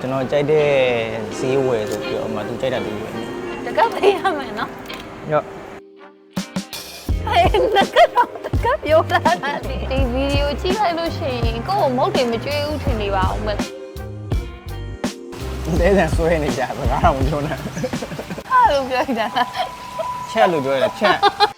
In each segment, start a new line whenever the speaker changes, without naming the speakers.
ကျွန်တော်ကြိုက်တဲ့ဈေးဝယ်ဆိုပြီးတော့အမှသူကြိုက်တာသူဝယ်
တကပ်ပေးရမယ်နော်
ရော့
ဟဲ့တကပ်တော့တကပ်ပြောလာတာဒီဒီဗီဒီယိုကြည့်လိုက်လို့ရှိရင်ကိုယ့်ကိုမုတ်တွေမကြွေးဘူးထင်နေပါအောင်မယ်
တဲဆန်ဆွဲနေကြစကားတော့မပြောနဲ့
ဟာလို့ပြောကြတာ
ချက်လို့ပြောရတယ်ချက်
ကို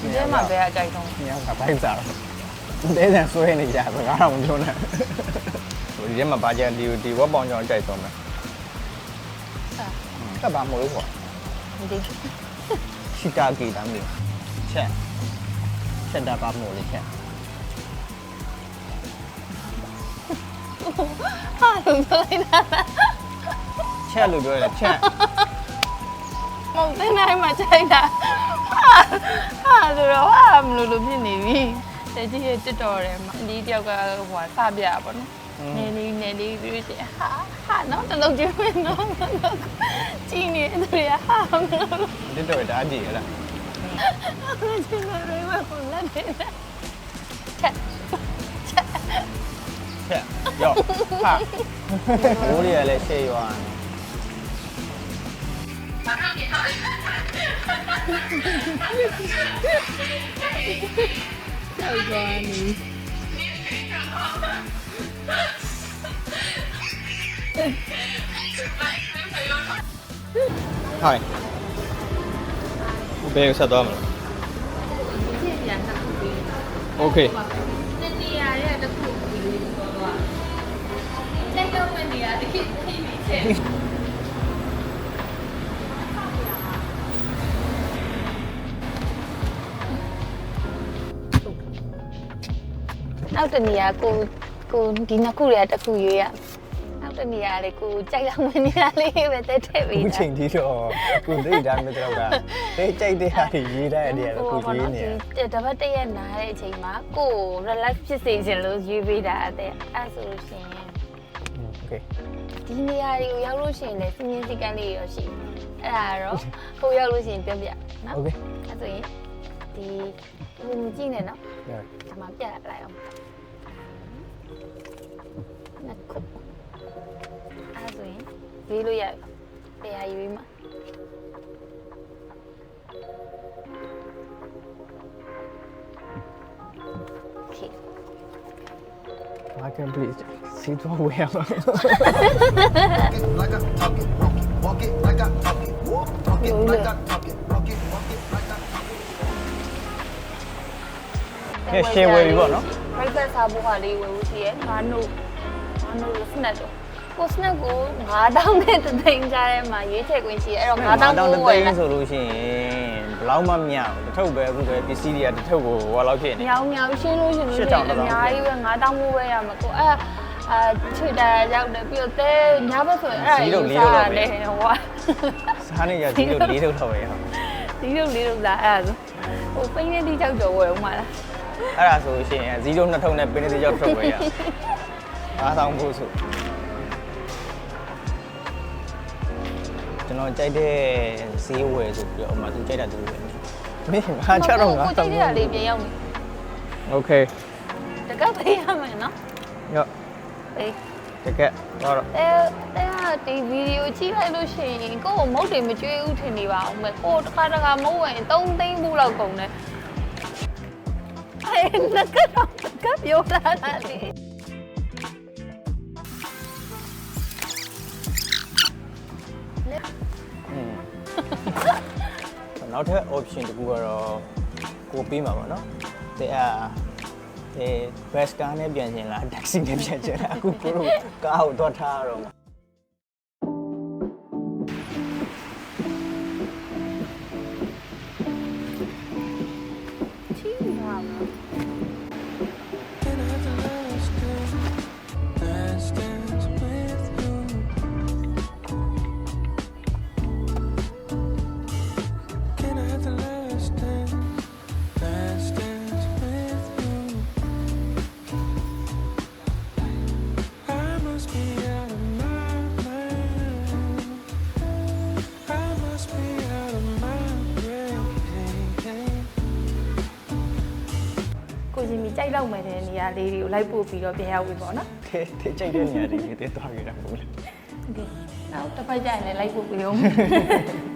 ဒီထဲမှာဘယ်အကြိုက်ဆုံး
ညောက်ကဘိုက်စားတော့တဲဆန်ဆွဲနေကြစကားတော့မပြောနဲ့ဟိုဒီထဲမှာဘာကြံဒီဒီဝက်ပေါင်ကြောင့်ကြိုက်ဆုံးမယ်ကပ်ပါမလို့ပေါ့
ဒီ
ရှီတာကီတမ်းမြေချက်ချက်တာပါမို့လေချက်
ဟာလို့ပြောလိုက်တာ
ချက်လို့ပြောရတယ်ချက်
မုတ်တဲ့နိုင်မှာကြိုက်တာ ဟာဟာဆိုတော့ဟာမလို့လို့ဖြစ်နေပြီတကြီးရဲ့တစ်တော်တယ်မှာဒီတယောက်ကဟိုစပြပါနော်နေလေးနေလေးပြီးလို့ရှိရင်ဟာဟာနော်တလုံးကျင်းမယ်နော်ကြည့်နေသူရဟာမလို့လို့
ဒီတော့ဒါကြည့်ရလား
ကျင်းနေရမှာကိုလက်နေတာချက်
ချက်ရော့ဟာဘိုးလေးကလည်းရှေ့ရွာနေ
ဟုတ်ပါ Oh,
Johnny. Hi. ဘယ်ကိုဆက်သွားမလဲ
ဖြစ်ပြန်တာပြီး။
Okay.
တတိယရက်တစ်ခုပြီးတော့တော့တက်တော့မနေရတခိခိနေချက် နောက်တနေရာကိုကိုဒီနှစ်ခုတွေကတစ်ခုရွေးရနောက်တနေရာလေးကိုကြိုက်လောက်မနေရာလေးပဲတက်ထည့်
အခု
ပြီး
ချိန်ကြီးတော့ကိုသိတာမျိုးတော့ကသိကြိုက်တဲ့ဟာကြီးရေးတဲ့အဲ့ဒီကတော့ကိုရေးနေတယ်
တပတ်တရက်နားတဲ့အချိန်မှာကို relax ဖြစ်စေချင်လို့ရွေးပေးတာတဲ့အဲ့ဆိုလို့ရှိရင်
โอเค
ဒီနေရာတွေကိုရောက်လို့ရှိရင်လည်းစင်းစင်းစိကန်းလေးရောရှိအဲ့ဒါတော့ကိုရောက်လို့ရှိရင်ပြပြနော်
โอเค
အဲ့ဆိုရင် ဒီဟိုကြည့်နေနော်
ရ
ဒါမှပြလိုက်အောင်နှစ်ခုအဲ့ဆိုရင်ရွေးလို့ရပြီတရားရွေးမှာโอเค
market please စီးသွားဝယ်ရမှာ
like I talk it, walk it, walk it like I talk it, walk, talk it like I talk
ကဲရှယ်ဝယ်ပြီပေါ့နော်
breakfast စားဖို့ဟာလေးဝယ်ဖို့ရှိရဲငါးနို့ငါးနို့ snack တော့ကို snack ကို9000နဲ့တသိန်းကြားထဲမှာရွေးချယ်ခွင့်ရှိရဲအဲ့တော့9000
တောင်
ကို
တ
ဝ
သိ
ယ်
န်း
လာ
ဆိုလို့ရှိရင်ဘယ်လောက်မှမရဘူးတစ်ထုပ်ပဲအခုပဲပစ္စည်းတွေကတစ်ထုပ်ကိုဟိုလောက်ဖြစ်နေ
မြောင်မြောင်ရှင်းလို့ရှင်းလို့
ရှစ်ထောင်တစ်ထောင်
အများကြီးပဲ9000မိုးပဲရမှာကိုအဲ့အာချွေတာရောက်တယ်ပြီးတော့တဲညဘက်ဆိုရင်အဲ့ဒါ
ဇီးတို့လေးထုတ်တော့ပဲ
ဟိုက
စားနေရဒီလိုလေးထုတ်တော့ရအောင်
ဒီလိုလေးလို့လားအဲ့ဒါဆိုဟိုပိန်းနေတိကြောက်တော့ဝယ်ဦးမှာလား
အဲ့ဒါဆိုရှင်ဇီးတို့နှစ်ထုပ်နဲ့ပင်းသေးရောက်ထုတ်ပဲရအားဆောင်ဖို့ဆိုကျွန်တော်ကြိုက်တဲ့ဈေးဝယ်ဆိုပြီးတော့အမှသူကြိုက်တာသူဝယ်မင်းငါချတော့ငါ
ကိုကြည့်ရတာလေးပြန်ရောက်နေ
โอเค
တကပ်ပေးရမယ်နော်
ရော့
ပေး
တကက်တော့
အဲအဲဒီဗီဒီယိုကြည့်လိုက်လို့ရှိရင်ကိုယ့်ကိုမုတ်တွေမကြွေးဘူးထင်နေပါအောင်မယ်ကိုယ်တစ်ခါတစ်ခါမုတ်ဝင်3သိန်းဘူးလောက်ကုန်တယ် အဲငါကတော့ကပ်ပြောလာတာလေ
อืมနောက်ထပ် option တခုကတော့ကိုပေးမှာပါเนาะတဲ့အာအဲ bus car နဲ့ပြန်ချင်လား taxi နဲ့ပြန်ချင်လားအခုကိုတို့ကားကိုတော့ထားရတော့ ကို
ချင်းမီကြိုက်တော့မယ်တဲ့နေရာလေးတွေကိုလိုက်ပို့ပြီးတော့ပြန်ရောက်ပြီပေါ့နော်။
တဲတဲကြိုက်တဲ့နေရာတွေတဲသွားခဲ့တာပေါ့လေ။
Okay နောက်တစ်ပတ်ကျရင်လည်းလိုက်ပို့ပြီးအောင်